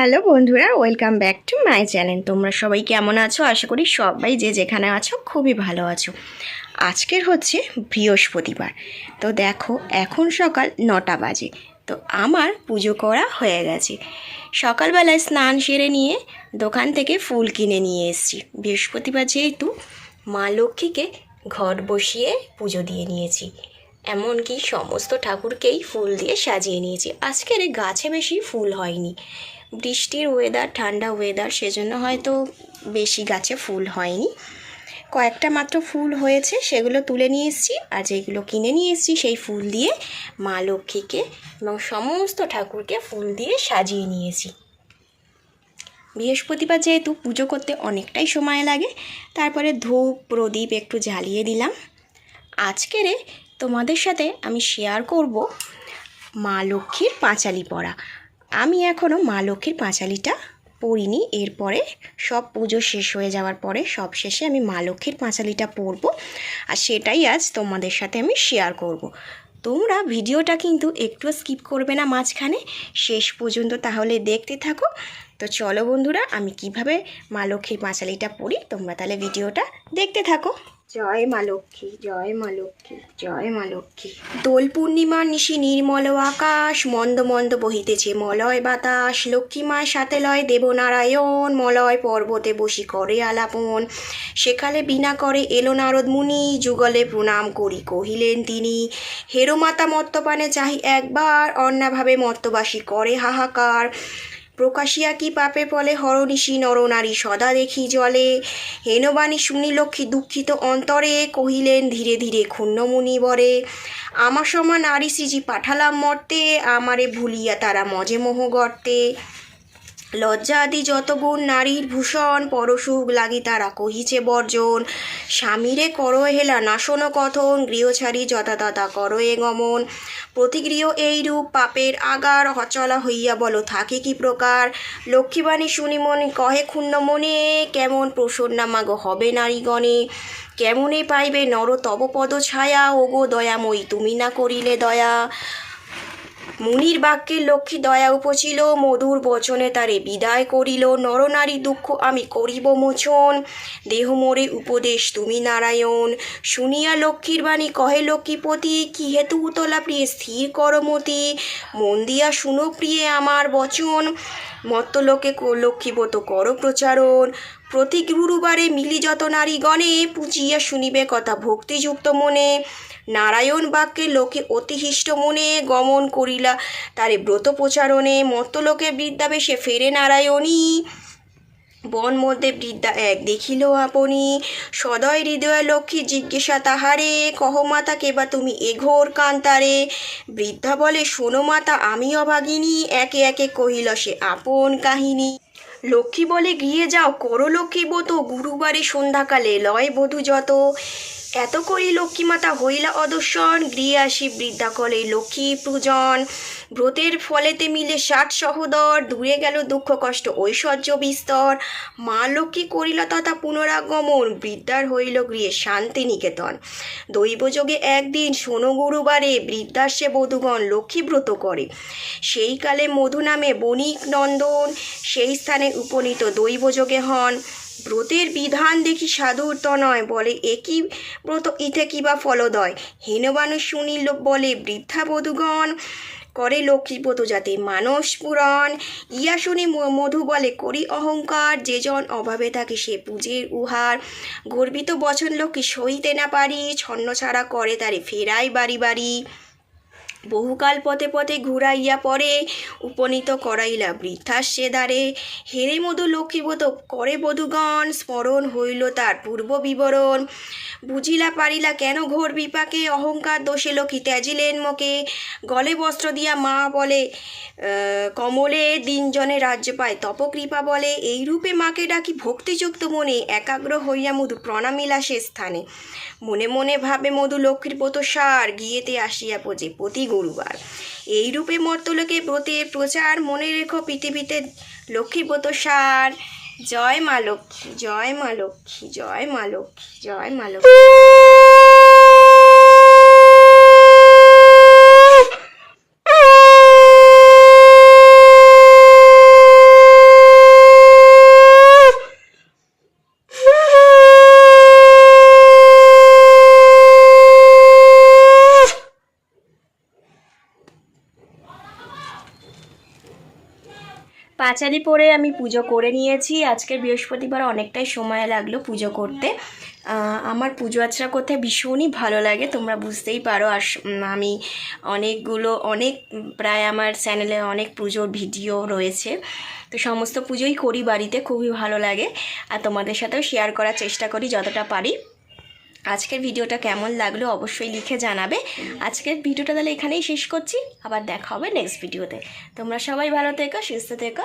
Hello বন্ধুরা, welcome back to my channel. তোমরা সবাই কেমন আছো? আশা করি সবাই যে যেখানে আছো খুবই ভালো আছো। আজকের হচ্ছে বৃহস্পতিবার। তো দেখো, এখন সকাল নটা বাজে। তো আমার পুজো করা হয়ে গেছে। সকালবেলায় স্নান সেরে নিয়ে দোকান থেকে ফুল কিনে নিয়ে এসেছি। বৃহস্পতিবার যেহেতু, মা লক্ষ্মীকে ঘট বসিয়ে পুজো দিয়ে নিয়েছি। এমনকি সমস্ত ঠাকুরকেই ফুল দিয়ে সাজিয়ে নিয়েছি। আজকের গাছে বেশি ফুল হয়নি। বৃষ্টির ওয়েদার ঠান্ডা ওয়েদার সেজন্য হয়তো বেশি গাছে ফুল হয়নি। কয়েকটা মাত্র ফুল হয়েছে, সেগুলো তুলে নিয়ে এসেছি আর যেগুলো কিনে নিয়ে এসেছি, সেই ফুল দিয়ে মা লক্ষ্মীকে এবং সমস্ত ঠাকুরকে ফুল দিয়ে সাজিয়ে নিয়েছি বৃহস্পতিবার যেহেতু পুজো করতে অনেকটাই সময় লাগে, তারপরে ধূপ, প্রদীপ একটু জ্বালিয়ে দিলাম। আজকেরে তোমাদের সাথে আমি শেয়ার করব মা লক্ষ্মীর পাঁচালি পড়া। আমি এখনও মা লক্ষ্মীর পাঁচালিটা পড়িনি। এরপরে সব পুজো শেষ হয়ে যাওয়ার পরে সব শেষে আমি মা লক্ষ্মীর পাঁচালিটা পড়ব। আর সেটাই আজ তোমাদের সাথে আমি শেয়ার করব। তোমরা ভিডিওটা কিন্তু একটু স্কিপ করবে না মাঝখানে। শেষ পর্যন্ত তাহলে দেখতে থাকো। তো চলো বন্ধুরা, আমি কীভাবে মা লক্ষ্মীর পাঁচালিটা পড়ি, তোমরা তাহলে ভিডিওটা দেখতে থাকো। জয় মা লক্ষ্মী, জয় মা লক্ষ্মী, জয় মা লক্ষ্মী। দোল পূর্ণিমার নিশি নির্মল আকাশ, মন্দ মন্দ বহিতেছে মলয় বাতাস। লক্ষ্মী মায়ের সাথে লয় দেবনারায়ণ, মলয় পর্বতে বসি করে আলাপন। সেকালে বিনা করে এলো নারদ মুনি, যুগলে প্রণাম করি কহিলেন তিনি। হেরো মাতা মত্তপানে চাহি একবার, অন্যভাবে মত্তবাসী করে হাহাকার। প্রকাশিয়া কি পাপে ফলে হরনিশি নরনারী সদা দেখি জলে। হেনবাণী শুনি লক্ষ্মী দুঃখিত অন্তরে কহিলেন, ধীরে ধীরে ক্ষুণ্ণমুনি বরে। আমার সমান নারী সিজি পাঠালাম মর্তে, আমারে ভুলিয়া তারা মজে মোহ গর্তে। লজ্জা আদি যত গুণ নারীর ভূষণ পরশুক লাগি তারা কহিছে বর্জন। স্বামীরে করো হেলা নাশন কথন গৃহ ছাড়ি যথাতথা এ গমন। প্রতিগৃহ এইরূপ পাপের আগার হচলা হইয়া বলো, থাকে কি প্রকার? লক্ষ্মীবাণী শুনি মনে কহে, ক্ষুণ্ণ মনে কেমন প্রসন্না মাগ হবে নারীগণে? কেমনে পাইবে নর তব পদ ছায়া? ওগো দয়াময়ী, তুমি না করিলে দয়া। মুনির বাক্যে লক্ষ্মী দয়া উপছিল, মধুর বচনে তারে বিদায় করিল, নরনারী দুঃখ আমি করিব মোচন, দেহ মোরে উপদেশ তুমি নারায়ণ। শুনিয়া লক্ষ্মীর বাণী কহে লক্ষ্মীপতি, কি হেতু উতলা প্রিয়ে স্থির করমতি মন দিয়া শুনো প্রিয়ে আমার বচন। মত্তলোকে লক্ষ্মীবত কর প্রচারণ। প্রতি গুরুবারে মিলি যত নারীগণে পুজিয়া শুনিবে কথা ভক্তিযুক্ত মনে। নারায়ণ বাক্যে লোকে অতিহিষ্ট মনে গমন করিলা, তারে ব্রত প্রচারণে মত্তলোকে বৃদ্ধাবেশে ফেরে নারায়ণী। বন মধ্যে বৃদ্ধা এক দেখিল আপনি, সদয় হৃদয় লক্ষ্মী জিজ্ঞাসা তাহারে, কহ, মাতা কেবা তুমি এঘোর কান্তারে? বৃদ্ধা বলে, শোনো, মাতা, আমি অভাগিনী। একে একে কহিল সে, আপন কাহিনী। লক্ষ্মী বলে গৃহে যাও, করো লক্ষ্মী বতো গুরুবারে সন্ধ্যাকালে, লয় বধূ যত। এত করি লক্ষ্মী মাতা হইলা অদর্শন, গৃহে আসি বৃদ্ধা কলে লক্ষ্মী পূজন। ব্রতের ফলেতে মিলে ষাট সহদর, দূরে গেল দুঃখ কষ্ট, ঐশ্বর্য বিস্তর। মা লক্ষ্মী করিল তথা পুনরাগমন, বৃদ্ধার হইল গৃহে শান্তি নিকেতন দৈবযোগে একদিন শোনো গুরুবারে, বৃদ্ধার সে বধূগণ লক্ষ্মী ব্রত করে। সেই কালে মধু নামে বণিক নন্দন, সেই স্থানে উপনীত দৈবযোগে হন। ব্রতের বিধান দেখি সাধুর তনয়, বলে একই ব্রত? ইতে কিবা ফলদয়? হীনবানু শুনিল বলে, বৃদ্ধা বধূগণ, করে লক্ষ্মীব্রত যাতে মানস পুরাণ। ইয়া শুনি মধু বলে, করি অহংকার, যে জন অভাবে থাকে সে পূজের উহার। গর্বিত বচন লক্ষ্মী সইতে না পারি, ছন্ন ছাড়া করে তারে ফেরাই বাড়ি বাড়ি। বহুকাল পথে পথে ঘুরাইয়া পরে উপনীত করাইলা বৃথার সে দ্বারে হেরে মধু লক্ষ্মীবোধ করে বধুগণ, স্মরণ হইল তার পূর্ব বিবরণ বুঝিলা পারিলা কেন ঘোর বিপাকে অহংকার দোষে লক্ষ্মী ত্যাজিলেন মোকে? গলে বস্ত্র দিয়া মা বলে কমলে দিনজনে রাজ্য পায়, তপকৃপা বলে। এই রূপে মাকে ডাকি ভক্তিযুক্ত মনে, একাগ্র হইয়া মধু প্রণামিলা সে স্থানে। মনে মনে ভাবে মধু লক্ষ্মীর ব্রত সার, গিয়েতে আসিয়া পোজে প্রতি গুরুবার। এই রূপে মর্তলোকে ব্রতের প্রচার মনে রেখো পৃথিবীতে লক্ষ্মী সার। জয় মা লক্ষ্মী জয় মা লক্ষ্মী জয় মা লক্ষ্মী জয় মা লক্ষ্মী। পাঁচালি পরে আমি পুজো করে নিয়েছি। আজকে বৃহস্পতিবার অনেকটাই সময় লাগল পুজো করতে। আমার পুজো আর্চনা করতে ভীষণই ভালো লাগে, তোমরা বুঝতেই পারো। আর আমি অনেকগুলো, অনেক প্রায় আমার চ্যানেলে অনেক পুজোর ভিডিও রয়েছে। তো সমস্ত পুজোই করি বাড়িতে, খুবই ভালো লাগে। আর তোমাদের সাথেও শেয়ার করার চেষ্টা করি যতটা পারি। আজকের ভিডিওটা কেমন লাগল অবশ্যই লিখে জানাবে। আজকের ভিডিওটা তাহলে এখানেই শেষ করছি। আবার দেখা হবে নেক্সট ভিডিওতে তোমরা সবাই ভালো থেকো, সুস্থ থেকো।